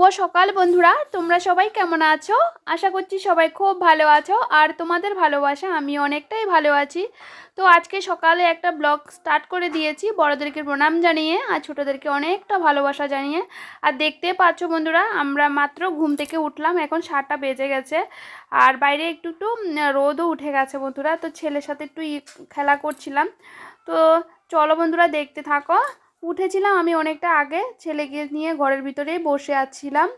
শুভ সকাল বন্ধুরা, তোমরা সবাই কেমন আছো? আশা করছি সবাই খুব ভালো আছো, আর তোমাদের ভালোবাসা আমি অনেকটাই ভালো আছি। তো আজকে সকালে একটা ব্লগ স্টার্ট করে দিয়েছি, বড়দেরকে প্রণাম জানিয়ে আর ছোটোদেরকে অনেকটা ভালোবাসা জানিয়ে। আর দেখতে পাচ্ছ বন্ধুরা, আমরা মাত্র ঘুম থেকে উঠলাম, এখন সাতটা বেজে গেছে। আর বাইরে একটু একটু রোদও উঠে গেছে বন্ধুরা, তো ছেলের সাথে একটু খেলা করছিলাম। তো চলো বন্ধুরা, দেখতে থাকো। উঠেছিলাম আমি অনেকটা আগে ছেলেকে নিয়ে ঘরের ভিতরেই বসে আছিলাম।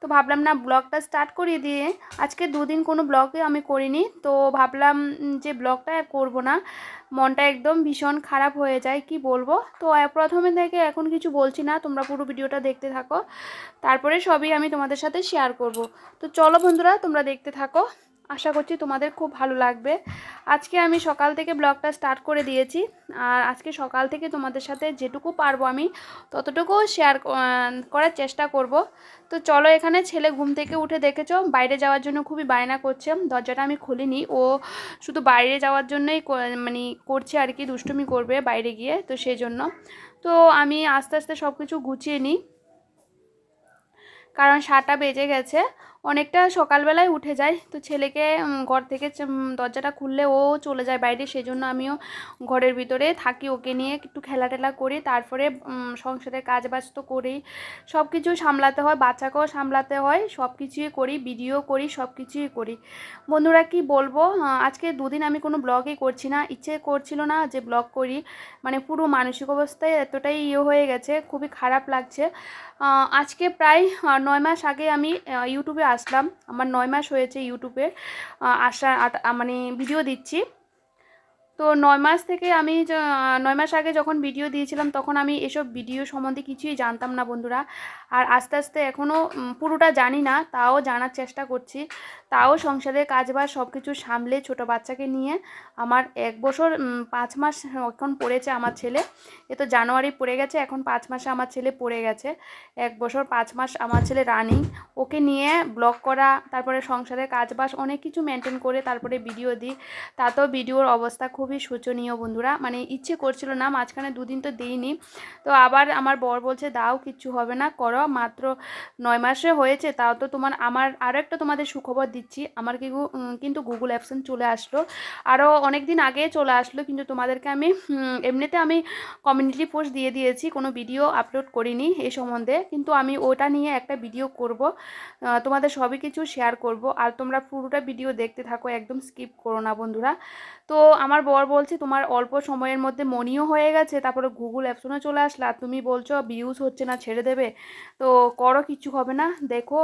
তো ভাবলাম, না, ব্লগটা স্টার্ট করিয়ে দিয়ে আজকে দুদিন কোনো ব্লগে আমি করিনি। তো ভাবলাম যে ব্লগটা করব না, মনটা একদম ভীষণ খারাপ হয়ে যায়, কি বলব? তো প্রথমে থেকে এখন কিছু বলছি না, তোমরা পুরো ভিডিওটা দেখতে থাকো। তারপরে সবই আমি তোমাদের সাথে শেয়ার করব। তো চলো বন্ধুরা, তোমরা দেখতে থাকো। আশা করছি তোমাদের খুব ভালো লাগবে। আজকে আমি সকাল থেকে ব্লগটা স্টার্ট করে দিয়েছি। আর আজকে সকাল থেকে তোমাদের সাথে যেটুকু পারব আমি, ততটুকু শেয়ার করার চেষ্টা করব। তো চলো এখানে ছেলে ঘুম থেকে উঠে দেখেছ, বাইরে যাওয়ার জন্য খুবই বায়না করছে। দরজাটা আমি খুলিনি, ও শুধু বাইরে যাওয়ার জন্যই মানে করছে আর কি, দুষ্টুমি করবে বাইরে গিয়ে, তো সেই জন্য তো আমি আস্তে আস্তে সব কিছু গুছিয়ে নিই। কারণ সাতটা বেজে গেছে অনেকটা সকালবেলায় উঠে যায়। তো ছেলেকে ঘর থেকে দরজাটা খুললে ও চলে যায় বাইরে। সেজন্য আমিও ঘরের ভিতরে থাকি ওকে নিয়ে একটু খেলা টেলা করি। তারপরে সংসারের কাজ বাজ তো করি সব কিছু সামলাতে হয়, বাচ্চাকেও সামলাতে হয়। সব কিছুই করি, ভিডিও করি সব কিছুই করি। বন্ধুরা, কি বলব? আজকে দুদিন আমি কোনো ব্লগই করছি না। ইচ্ছে করছিল না যে ব্লগ করি। মানে পুরো মানসিক অবস্থায় এতটাই ইয়ে হয়ে গেছে, খুবই খারাপ লাগছে। আজকে প্রায় নয় মাস আগে আমি ইউটিউবে আসলাম। আমার নয় মাস হয়েছে ইউটিউবে আসা মানে ভিডিও দিচ্ছি। তো নয় মাস থেকে আমি নয় মাস আগে যখন ভিডিও দিয়েছিলাম, তখন আমি এসব ভিডিও সম্বন্ধে কিছুই জানতাম না বন্ধুরা। আর আস্তে আস্তে এখনও পুরোটা জানি না, তাও জানার চেষ্টা করছি। তাও সংসারের কাজবাজ সব কিছু সামলে ছোট বাচ্চাকে নিয়ে আমার এক বছর পাঁচ মাস এখন পড়েছে আমার ছেলে। এ তো জানুয়ারি পড়ে গেছে, এখন পাঁচ মাসে আমার ছেলে পড়ে গেছে। এক বছর, পাঁচ মাস আমার ছেলে রানিং ওকে নিয়ে ব্লগ করা, তারপরে সংসারের কাজবাজ অনেক কিছু মেনটেন করে তারপরে ভিডিও দিই। তাতেও ভিডিওর অবস্থা খুবই শোচনীয় বন্ধুরা। মানে ইচ্ছে করছিল না, মাঝখানে দুদিন তো দিইনি। তো আবার আমার বর বলছে, দাও, কিচ্ছু হবে না, করো। মাত্র নয় মাসে হয়েছে, তাও তো তোমার, আমার আরও একটা তোমাদের সুখবর দিচ্ছি। আমার কিন্তু গুগল অ্যাপসন চলে আসলো। আরও অনেক দিন আগে চলে আসলো, কিন্তু তোমাদেরকে আমি এমনিতে আমি কমিউনিটি পোস্ট দিয়ে দিয়েছি, কোনো ভিডিও আপলোড করিনি এই সম্বন্ধে। কিন্তু আমি ওটা নিয়ে একটা ভিডিও করব তোমাদের সবই কিছু শেয়ার করব। আর তোমরা পুরোটা ভিডিও দেখতে থাকো, একদম স্কিপ করো না বন্ধুরা। তো আমার বর বলছে, তোমার অল্প সময়ের মধ্যে মনিও হয়ে গেছে, তারপরে গুগল অ্যাপসনও চলে আসলো। আর তুমি বলছো ভিউজ হচ্ছে না, ছেড়ে দেবে। তো করো, কিছু হবে না। দেখো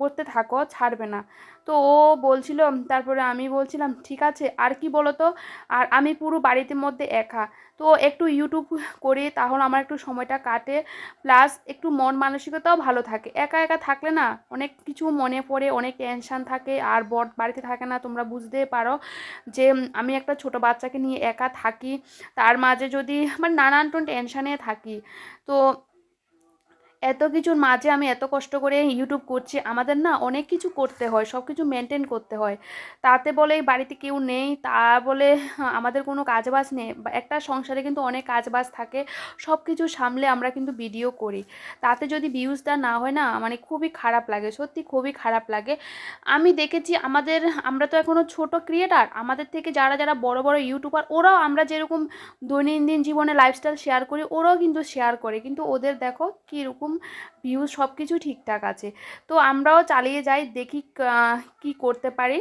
করতে থাকো, ছাড়বে না। তো ও বলছিল, তারপরে আমি বলছিলাম, ঠিক আছে, আর কি বলো তো আর আমি পুরো বাড়িতে মধ্যে একা। তো একটু ইউটিউব করি তাহলে আমার একটু সময়টা কাটে। প্লাস একটু মন মানসিকতাও ভালো থাকে। একা একা থাকলে না অনেক কিছু মনে পড়ে, অনেক টেনশান থাকে। আর বর বাড়িতে থাকে না, তোমরা বুঝতে পারো যে আমি একটা ছোট বাচ্চাকে নিয়ে একা থাকি। তার মাঝে যদি মানে নানান টেনশানে থাকি। তো এত কিছুর মাঝে আমি এত কষ্ট করে ইউটিউব করছি, আমাদের না অনেক কিছু করতে হয় সব কিছু মেনটেন করতে হয়। তাতে বলে বাড়িতে কেউ নেই, তা বলে আমাদের কোনো কাজবাজ নেই, বা একটা সংসারে কিন্তু অনেক কাজবাজ থাকে সব কিছু সামলে আমরা কিন্তু ভিডিও করি। তাতে যদি ভিউজটা না হয় না মানে খুবই খারাপ লাগে, সত্যি খুবই খারাপ লাগে। আমি দেখেছি আমাদের, আমরা তো এখনও ছোট ক্রিয়েটার আমাদের থেকে যারা যারা বড় বড় ইউটিউবার ওরাও আমরা যেরকম দৈনন্দিন জীবনে লাইফস্টাইল শেয়ার করি, ওরাও কিন্তু শেয়ার করে। কিন্তু ওদের দেখো কীরকম ভিউজ সব কিছু ঠিকঠাক আছে। তো আমরাও চালিয়ে যাই, দেখি কি করতে পারি,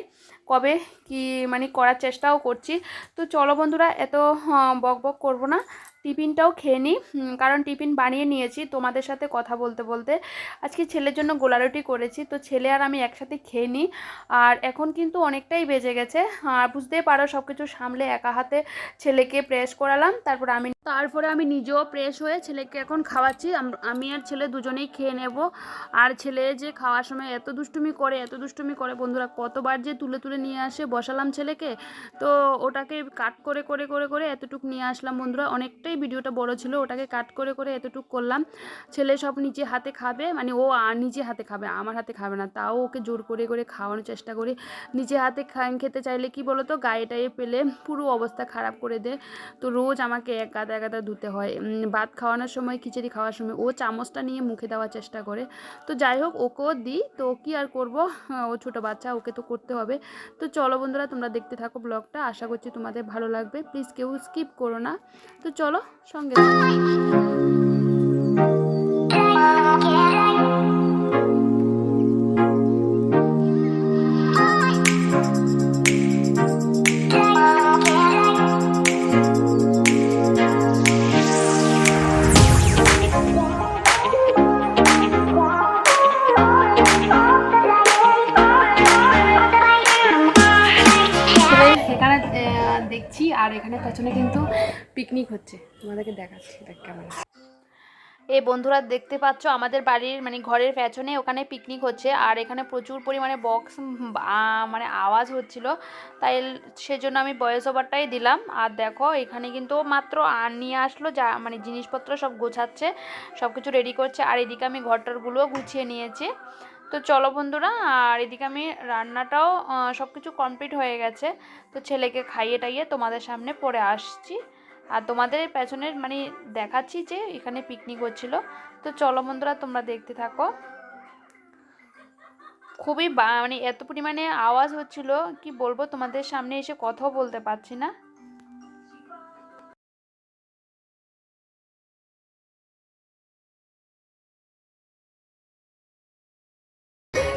কবে কি মানে করার চেষ্টাও করছি। তো চলো বন্ধুরা, এত বক বক করব না। টিফিনটাও খেয়ে নিই। কারণ টিফিন বানিয়ে নিয়েছি তোমাদের সাথে কথা বলতে বলতে। আজকে ছেলের জন্য গোলা রুটি করেছি, তো ছেলে আর আমি একসাথে খেয়ে নিই। আর এখন কিন্তু অনেকটাই বেজে গেছে। আর বুঝতেই পারো সব কিছু সামলে একা হাতে ছেলেকে প্রেস করালাম, তারপর আমি তারপরে আমি নিজেও প্রেস হয়ে ছেলেকে এখন খাওয়াচ্ছি। আমি আর ছেলে দুজনেই খেয়ে নেব। আর ছেলে যে খাওয়ার সময় এত দুষ্টুমি করে, এত দুষ্টুমি করে, বন্ধুরা কতবার যে তুলে তুলে নিয়ে আসে, বসালাম ছেলেকে। তো ওটাকে কাট করে করে করে করে এতটুকু নিয়ে আসলাম বন্ধুরা, অনেকটাই ওটাই ভিডিওটা বড় ছিল, ওটাকে কাট করে করে এতটুকু করলাম। ছেলে সব নিজে হাতে খাবে মানে ও নিজে হাতে খাবে, আমার হাতে খাবে না। তাও ওকে জোর করে করে খাওয়ানোর চেষ্টা করি। নিজে হাতে খেতে চাইলে কি বলো তো গায়ে টায়ে পেলে পুরো অবস্থা খারাপ করে দেয়। তো রোজ আমাকে এক গাদা গাদা ধুতে হয়। ভাত খাওয়ানোর সময়, খিচুড়ি খাওয়ার সময় ও চামচটা নিয়ে মুখে দেওয়ার চেষ্টা করে। তো যাই হোক, ওকেও দিই। তো কি আর করব? ও ছোটো বাচ্চা, ওকে তো করতে হবে। তো চলো বন্ধুরা, তোমরা দেখতে থাকো ব্লগটা। আশা করছি তোমাদের ভালো লাগবে। প্লিজ কেউ স্কিপ করো না। তো চলো সঙ্গে দেখাচ্ছি দেখ এই বন্ধুরা দেখতে পাচ্ছ, আমাদের বাড়ির মানে ঘরের পেছনে ওখানে পিকনিক হচ্ছে, আর এখানে প্রচুর পরিমাণে বক্স মানে আওয়াজ হচ্ছিল। তাই সেজন্য আমি ভয়েস ওভারটাই দিলাম। আর দেখো, এখানে কিন্তু মাত্র আর নিয়ে আসলো, যা মানে জিনিসপত্র সব গোছাচ্ছে সব কিছু রেডি করছে। আর এদিকে আমি ঘরটরগুলোও গুছিয়ে নিয়েছি। তো চলো বন্ধুরা, আর এদিকে আমি রান্নাটাও সব কিছু কমপ্লিট হয়ে গেছে। তো ছেলেকে খাইয়ে টাইয়ে তোমাদের সামনে পরে আসছি। আর তোমাদের পেছনের মানে দেখাচ্ছি যে এখানে পিকনিক হচ্ছিল। তো চলো বন্ধুরা, তোমরা দেখতে থাকো। খুবই মানে এত পরিমাণে আওয়াজ হচ্ছিল, কি বলব, তোমাদের সামনে এসে কথাও বলতে পারছি না।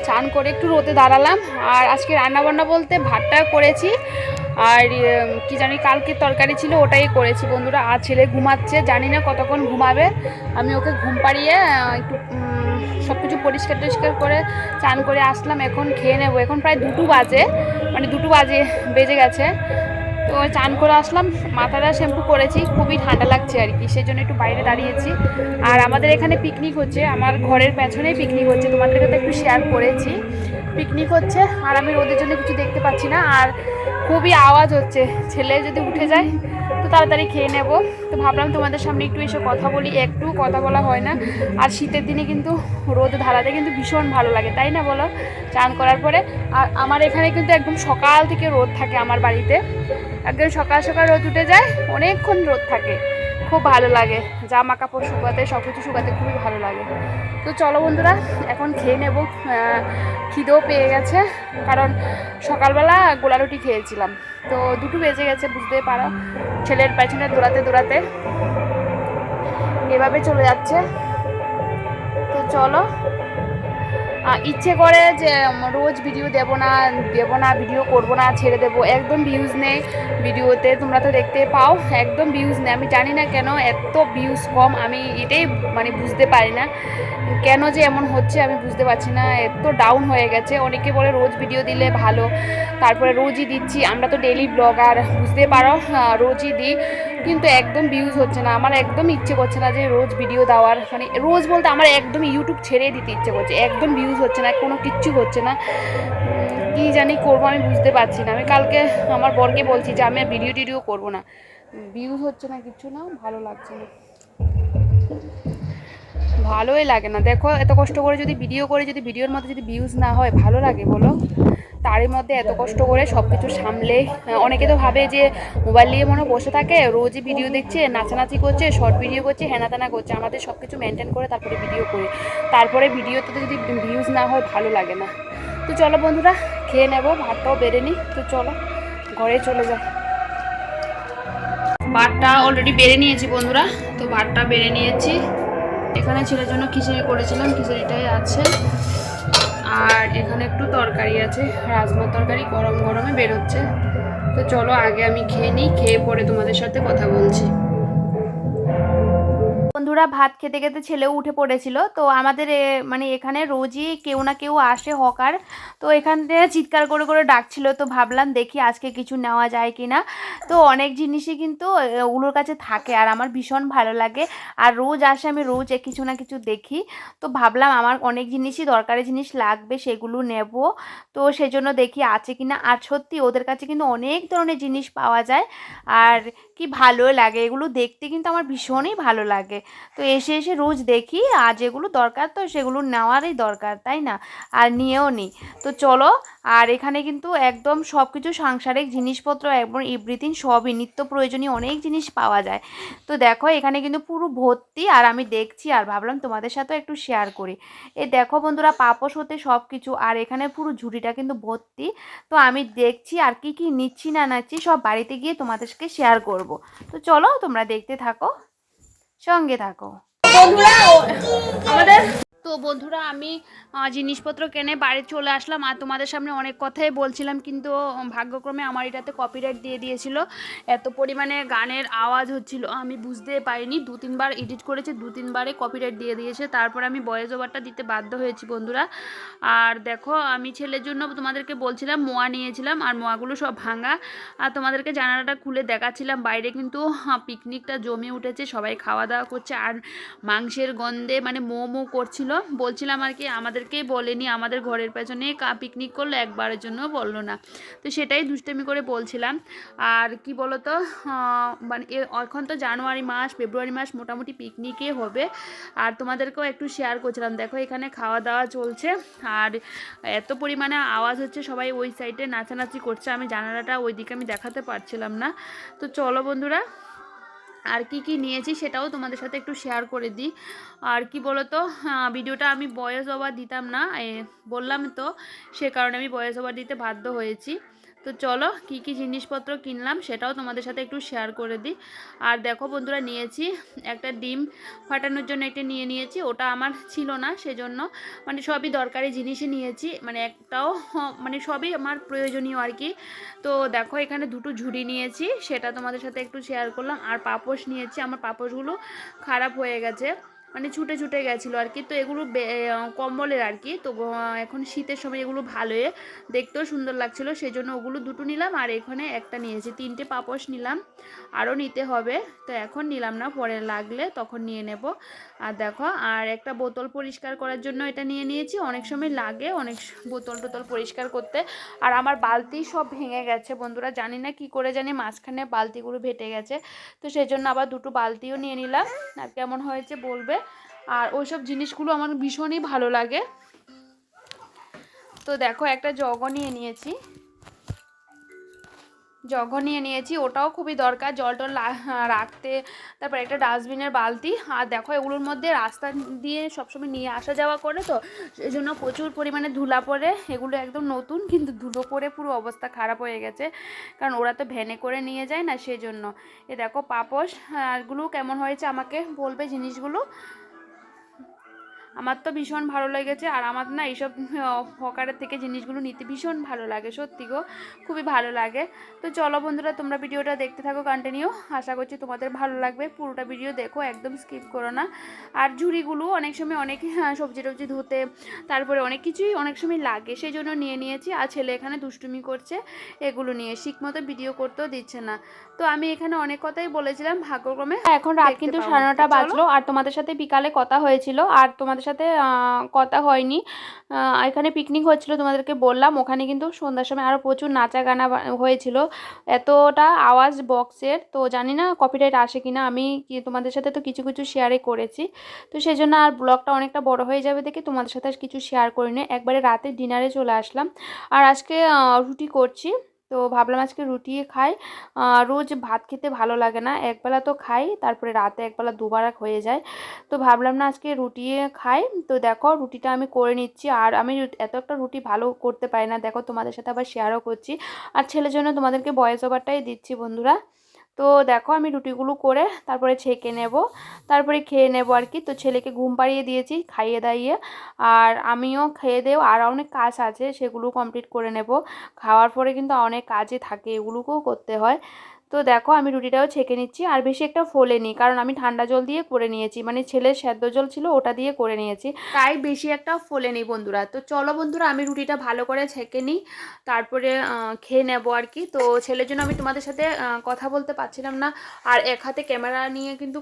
চান করে একটু রোদে দাঁড়ালাম, আর আজকে রান্না বান্না বলতে ভাতটা করেছি। আর কি জানি কালকে তরকারি ছিল, ওটাই করেছি। বন্ধুরা, আর ছেলে ঘুমাচ্ছে, জানি না কতক্ষণ ঘুমাবে। আমি ওকে ঘুম পাড়িয়ে একটু সব কিছু পরিষ্কার টরিষ্কার করে চান করে আসলাম। এখন খেয়ে নেব। এখন প্রায় দুটো বাজে মানে দুটো বাজে, বেজে গেছে। তো চান করে আসলাম। মাথাটা শ্যাম্পু করেছি, খুবই ঠান্ডা লাগছে আর কি সেই জন্য একটু বাইরে দাঁড়িয়েছি। আর আমাদের এখানে পিকনিক হচ্ছে, আমার ঘরের পেছনেই পিকনিক হচ্ছে তোমাদেরকে তো একটু শেয়ার করেছি। পিকনিক হচ্ছে। আর আমি রোদের জন্য কিছু দেখতে পাচ্ছি না। আর খুবই আওয়াজ হচ্ছে। ছেলে যদি উঠে যায়, তো তাড়াতাড়ি খেয়ে নেব। তো ভাবলাম তোমাদের সামনে একটু এসে কথা বলি। একটু কথা বলা হয় না। আর শীতের দিনে কিন্তু রোদ ধারাতে কিন্তু ভীষণ ভালো লাগে, তাই না বলো? চান করার পরে। আর আমার এখানে কিন্তু একদম সকাল থেকে রোদ থাকে আমার বাড়িতে। একদম সকাল সকাল রোদ উঠে যায়, অনেকক্ষণ রোদ থাকে। খুব ভালো লাগে। জামা কাপড় শুকাতে সব কিছু শুকাতে খুবই ভালো লাগে। তো চলো বন্ধুরা, এখন খেয়ে নেব। খিদেও পেয়ে গেছে, কারণ সকালবেলা গোলা রুটি খেয়েছিলাম। তো দুটো বেজে গেছে বুঝতে পারো, ছেলের পেছনে দৌড়াতে দৌড়াতে। এভাবে চলে যাচ্ছে। তো চলো ইচ্ছে করে যে রোজ ভিডিও দেবো না দেবো না ভিডিও করব না, ছেড়ে দেবো, একদম ভিউজ নেই ভিডিওতে তোমরা তো দেখতে পাও, একদম ভিউজ নেই। আমি জানি না কেন এত ভিউজ কম, আমি এটাই মানে বুঝতে পারি না। কেন যে এমন হচ্ছে আমি বুঝতে পারছি না। এত ডাউন হয়ে গেছে। অনেকে বলে রোজ ভিডিও দিলে ভালো, তারপরে রোজই দিচ্ছি। আমরা তো ডেলি ব্লগার বুঝতে পারো রোজই দিই। কিন্তু একদম ভিউজ হচ্ছে না। আমার একদম ইচ্ছে করছে না যে রোজ ভিডিও দেওয়ার। মানে রোজ বলতে আমার একদম ইউটিউব ছেড়ে দিতে ইচ্ছে করছে। একদম ভিউজ হচ্ছে না, কোনো কিচ্ছু হচ্ছে না। কি জানি করব আমি বুঝতে পারছি না। আমি কালকে আমার বরকে বলছি যে আমি আর ভিডিও টিডিও করব না। ভিউজ হচ্ছে না কিছু না, ভালো লাগছে না। ভালোই লাগে না। দেখো, এত কষ্ট করে যদি ভিডিও করে, যদি ভিডিওর মধ্যে যদি ভিউজ না হয়, ভালো লাগে বলো? তারই মধ্যে এত কষ্ট করে সব কিছু সামলে অনেকে তো ভাবে যে মোবাইল নিয়ে মনে বসে থাকে রোজই ভিডিও দেখছে, নাচানাচি করছে শর্ট ভিডিও করছে, হেনাতেনা করছে, আমাদের সব কিছু মেনটেন করে তারপরে ভিডিও করি। তারপরে ভিডিওতে যদি ভিউজ না হয় ভালো লাগে না। তো চলো বন্ধুরা, খেয়ে নেব, ভাতটাও বেড়ে নিই, তো চলো, ঘরে চলে যাও। ভাতটা অলরেডি বেড়ে নিয়েছি বন্ধুরা, তো ভাতটা বেড়ে নিয়েছি। এখানে ছেলের জন্য খিচুড়ি করেছিলাম, খিচুড়িটাই আছে। আর এখানে একটু তরকারি আছে রাজমার তরকারি গরম গরমে বেরোচ্ছে। তো চলো আগে আমি খেয়ে নিই, খেয়ে পরে তোমাদের সাথে কথা বলছি। বন্ধুরা ভাত খেতে খেতে ছেলেও উঠে পড়েছিল। তো আমাদের মানে এখানে রোজই কেউ না কেউ আসে হকার। তো এখান থেকে চিৎকার করে করে ডাকছিল। তো ভাবলাম দেখি আজকে কিছু নেওয়া যায় কি না তো অনেক জিনিসই কিন্তু ওগুলোর কাছে থাকে আর আমার ভীষণ ভালো লাগে। আর রোজ আসে আমি রোজ কিছু না কিছু দেখি। তো ভাবলাম আমার অনেক জিনিসই দরকারি জিনিস লাগবে, সেগুলো নেব। তো সেজন্য দেখি আছে কি না আর সত্যি ওদের কাছে কিন্তু অনেক ধরনের জিনিস পাওয়া যায়। আর কি ভালো লাগে? এগুলো দেখতে কিন্তু আমার ভীষণই ভালো লাগে। তো এসে এসে রোজ দেখি, আর যেগুলো দরকার তো সেগুলো নেওয়ারই দরকার, তাই না? আর নিয়েও নিই তো চলো, আর এখানে কিন্তু একদম সব কিছু সাংসারিক জিনিসপত্র এবং এভরিথিং সবই, নিত্য প্রয়োজনীয় অনেক জিনিস পাওয়া যায়। তো দেখো, এখানে কিন্তু পুরো ভর্তি, আর আমি দেখছি, আর ভাবলাম তোমাদের সাথেও একটু শেয়ার করি। এ দেখো বন্ধুরা, পাপোশ হতে সব কিছু আর এখানে পুরো ঝুড়িটা কিন্তু ভর্তি। তো আমি দেখছি, আর কি কি নিচ্ছি, না নাচ্ছি, সব বাড়িতে গিয়ে তোমাদেরকে শেয়ার করব। তো চলো তোমরা দেখতে থাকো সঙ্গে থাকো। বন্ধুরা আমাদের তো বন্ধুরা আমি জিনিসপত্র কেনে বাড়ি চলে আসলাম আর তোমাদের সামনে অনেক কথাই বলছিলাম, কিন্তু ভাগ্যক্রমে আমার এটাতে কপিরাইট দিয়ে দিয়েছিল। এত পরিমাণে গানের আওয়াজ হচ্ছিল, আমি বুঝতে পারিনি। দু তিনবার এডিট করেছি, দু তিনবারে কপিরাইট দিয়ে দিয়েছে। তারপর আমি ভয়েস ওভারটা দিতে বাধ্য হয়েছি বন্ধুরা। আর দেখো, আমি ছেলের জন্য তোমাদেরকে বলছিলাম, মোয়া নিয়েছিলাম আর মোয়াগুলো সব ভাঙা। আর তোমাদেরকে জানালাটা খুলে দেখাচ্ছিলাম, বাইরে কিন্তু পিকনিকটা জমে উঠেছে, সবাই খাওয়া দাওয়া করছে। আর মাংসের গন্ধে মানে মো মো করছিল বলছিলাম আর কি, আমাদেরকেই বলেনি, আমাদের ঘরের পেছনে পিকনিক করল, একবারের জন্য বলল না। তো সেটাই দুষ্টামি করে বলছিলাম। আর কি বলো তো মানে এখন তো জানুয়ারি মাস, ফেব্রুয়ারি মাস মোটামুটি পিকনিকে হবে। আর তোমাদেরকেও একটু শেয়ার করছিলাম। দেখো, এখানে খাওয়া দাওয়া চলছে। আর এত পরিমাণে আওয়াজ হচ্ছে, সবাই ওই সাইডে নাচানাচি করছে। আমি জানালাটা ওইদিকে আমি দেখাতে পারছিলাম না। তো চলো বন্ধুরা আর কি কি নিয়েছি সেটাও তোমাদের সাথে একটু শেয়ার করে দিই। আর কি বলো তো ভিডিওটা আমি বয়স ওভার দিতাম না বললাম তো, সে কারণে আমি বয়স ওভার দিতে বাধ্য হয়েছি। তো চলো কি কি জিনিসপত্র কিনলাম সেটাও তোমাদের সাথে একটু শেয়ার করে দিই। আর দেখো বন্ধুরা, নিয়েছি একটা ডিম ফাটানোর জন্য এটা নিয়ে নিয়েছি, ওটা আমার ছিল না সেজন্য। মানে সবই দরকারি জিনিসই নিয়েছি মানে একটাও মানে সবই আমার প্রয়োজনীয় আর কি। তো দেখো এখানে দুটো ঝুড়ি নিয়েছি, সেটা তোমাদের সাথে একটু শেয়ার করলাম। আর পাপোশ নিয়েছি, আমার পাপোশগুলো খারাপ হয়ে গেছে। মানে ছুটে ছুটে গেছিল আর কি। তো এগুলো কম্বলের আর কি। তো এখন শীতের সময় এগুলো ভালোই, দেখতেও সুন্দর লাগছিল। সেই জন্য ওগুলো দুটো নিলাম আর এখানে একটা নিয়েছি। তিনটে পাপোশ নিলাম, আরও নিতে হবে। তো এখন নিলাম না, পরে লাগলে তখন নিয়ে নেব। আর দেখো, আর একটা বোতল পরিষ্কার করার জন্য এটা নিয়ে নিয়েছি। অনেক সময় লাগে অনেক বোতল টোতল পরিষ্কার করতে। আর আমার বালতি সব ভেঙে গেছে বন্ধুরা। জানি না কি করে জানি মাঝখানে বালতিগুলো ভেটে গেছে। তো সেই জন্য আবার দুটো বালতিও নিয়ে নিলাম। আর কেমন হয়েছে বলবে? আর ওইসব জিনিসগুলো আমার ভীষণই ভালো লাগে। তো দেখো একটা জগও নিয়ে নিয়েছি। জগ নিয়ে নিয়েছি, ওটাও খুবই দরকার, জল টল রাখতে। তারপর একটা ডাস্টবিনের বালতি, আর দেখো এগুলোর মধ্যে রাস্তা দিয়ে সবসময় নিয়ে আসা যাওয়া করে তো সেই জন্য প্রচুর পরিমাণে ধুলা পড়ে, এগুলো একদম নতুন, কিন্তু ধুলো পড়ে পুরো অবস্থা খারাপ হয়ে গেছে, কারণ ওরা তো ভ্যানে করে নিয়ে যায় না সেই জন্য এ দেখো পাপোশ আরগুলো কেমন হয়েছে আমাকে বলবে জিনিসগুলো? আমার তো ভীষণ ভালো লেগেছে আর আমার না এইসব হকারের থেকে জিনিসগুলো নিতে ভীষণ ভালো লাগে সত্যি গো খুবই ভালো লাগে। তো চলো বন্ধুরা তোমরা ভিডিওটা দেখতে থাকো কন্টিনিউ আশা করছি তোমাদের ভালো লাগবে। পুরোটা ভিডিও দেখো একদম স্কিপ করো না। আর ঝুড়িগুলো অনেক সময় অনেক হ্যাঁ, সবজি টবজি ধুতে তারপরে অনেক কিছুই অনেক সময় লাগে সেই জন্য নিয়ে নিয়েছি। আর ছেলে এখানে দুষ্টুমি করছে এগুলো নিয়ে শিখ মতো ভিডিও করতেও দিচ্ছে না। তো আমি এখানে অনেক কথাই বলেছিলাম ভাগ্যক্রমে এখন রাত কিন্তু সাড়ে নটা বাজলো আর তোমাদের সাথে বিকালে কথা হয়েছিল। আর তোমাদের সাথে কথা হয়নি। এখানে পিকনিক হচ্ছিল তোমাদেরকে বললাম। ওখানে কিন্তু সন্ধ্যার সময় আরও প্রচুর নাচা গানা হয়েছিল। এতটা আওয়াজ বক্সের তো জানি না কপিরাইট আসে কিনা। আমি কি- তোমাদের সাথে তো কিছু কিছু শেয়ারে করেছি। তো সেই জন্য আর ব্লগটা অনেকটা বড় হয়ে যাবে দেখে তোমাদের সাথে আর কিছু শেয়ার করিনি। একবারে রাতে ডিনারে চলে আসলাম। আর আজকে রুটি করছি। তো ভাবলাম আজকে রুটি খাই। রোজ ভাত খেতে ভালো লাগে না, একবেলা তো খাই, তারপরে রাতে একবেলা দুবার হয়ে যায়। তো ভাবলাম না আজকে রুটি খাই। তো দেখো রুটিটা আমি করে নিচ্ছি, আর আমি এত একটা রুটি ভালো করতে পারি না। দেখো তোমাদের সাথে আবার শেয়ারও করছি। আর ছেলের জন্য তোমাদেরকে বয়স ওভারটাই দিচ্ছি বন্ধুরা। তো দেখো আমি রুটিগুলো করে তারপরে ছেঁকে নেব। তারপরে খেয়ে নেব আর কি। তো ছেলেকে ঘুম পাড়িয়ে দিয়েছি খাইয়ে দাইয়ে। আর আমিও খেয়ে দেও আর অনেক কাজ আছে সেগুলো কমপ্লিট করে নেব। খাওয়ার পরে কিন্তু অনেক কাজে থাকে, এগুলোকেও করতে হয়। তো দেখো আমি রুটিটাও ছেঁকে নিচ্ছি, আর বেশি একটা ফোলেনি, কারণ আমি ঠান্ডা জল দিয়ে করে নিয়েছি মানে ছেলের সেদ্ধ জল ছিল ওটা দিয়ে করে নিয়েছি। তাই বেশি একটা ফোলেনি বন্ধুরা। তো চলো বন্ধুরা, আমি রুটিটা ভালো করে ছেঁকে নিই, তারপরে খেয়ে নেব আর কি। তো ছেলের জন্য আমি তোমাদের সাথে কথা বলতে পারছিলাম না, আর এক হাতে ক্যামেরা নিয়ে কিন্তু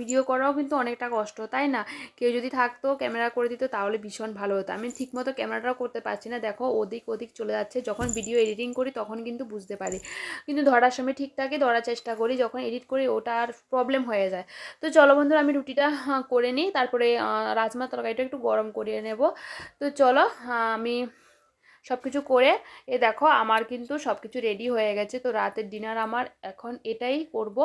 ভিডিও করাও কিন্তু অনেকটা কষ্ট, তাই না? কেউ যদি থাকতো, ক্যামেরা করে দিত, তাহলে ভীষণ ভালো হতো। আমি ঠিকমতো ক্যামেরাটাও করতে পারছি না। দেখো, ওদিক ওদিক চলে যাচ্ছে, যখন ভিডিও এডিটিং করি, তখন কিন্তু বুঝতে পারি। কিন্তু ধরার সময় ঠিকঠাক ফোনটাকে ধরার চেষ্টা করি, যখন এডিট করি ওটা আর প্রবলেম হয়ে যায়। তো চলো বন্ধুরা, আমি রুটিটা করে নিই, তারপরে রাজমা তরকারিটা একটু গরম করিয়ে নেব। তো চলো আমি সব কিছু করে, এ দেখো আমার কিন্তু সব কিছু রেডি হয়ে গেছে। তো রাতের ডিনার আমার, এখন এটাই করব।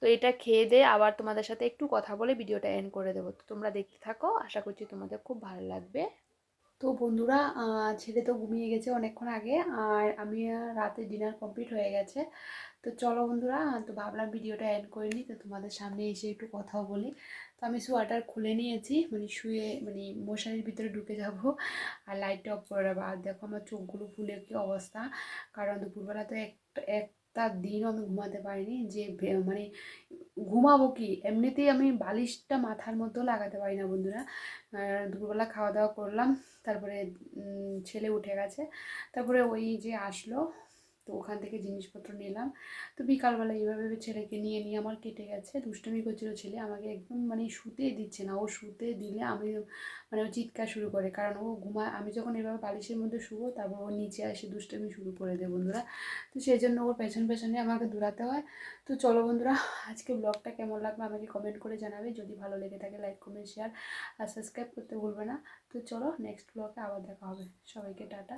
তো এটা খেয়ে দিয়ে আবার তোমাদের সাথে একটু কথা বলে ভিডিওটা এন্ড করে দেবো। তো তোমরা দেখতে থাকো, আশা করছি তোমাদের খুব ভালো লাগবে। তো বন্ধুরা ছেলে তো ঘুমিয়ে গেছে অনেকক্ষণ আগে আর আমি রাতে ডিনার কমপ্লিট হয়ে গেছে। তো চলো বন্ধুরা, তো ভাবলাম ভিডিওটা এন্ড করে নিই, তো তোমাদের সামনে এসে একটু কথাও বলি। তো আমি সোয়াটার খুলে নিয়েছি মানে শুয়ে মানে মশারির ভিতরে ঢুকে যাব আর লাইটটা অফ করে দেবো আর দেখো আমার চোখগুলো ফুলে কি অবস্থা, কারণ দুপুরবেলা তো একটা একটা দিনও আমি ঘুমাতে পারিনি, যে মানে ঘুমাবো কি? এমনিতেই আমি বালিশটা মাথার মধ্যেও লাগাতে পারি না বন্ধুরা। দুপুরবেলা খাওয়া দাওয়া করলাম, তারপরে ছেলে উঠে গেছে, তারপরে ওই যে আসলো তো ওখান থেকে জিনিসপত্র নিলাম। তো বিকালবেলা এইভাবে ছেলেকে নিয়ে নিয়ে আমার কেটে গেছে। দুষ্টুমি করছিল ছেলে, আমাকে একদম মানে শুতে দিচ্ছে না। ও শুতে দিলে আমি মানে ও চিৎকার শুরু করে। কারণ ও ঘুমায়, আমি যখন এভাবে বালিশের মধ্যে শুবো, তারপর ও নিচে আসে দুষ্টুমি শুরু করে দেয় বন্ধুরা। তো সেই জন্য ওর পেছন পেছনে আমাকে দৌড়াতে হয়। তো চলো বন্ধুরা, আজকে ব্লগটা কেমন লাগবে আমাকে কমেন্ট করে জানাবে। যদি ভালো লেগে থাকে লাইক কমেন্ট শেয়ার আর সাবস্ক্রাইব করতে ভুলবে না। তো চলো নেক্সট ব্লগে আবার দেখা হবে। সবাইকে টাটা।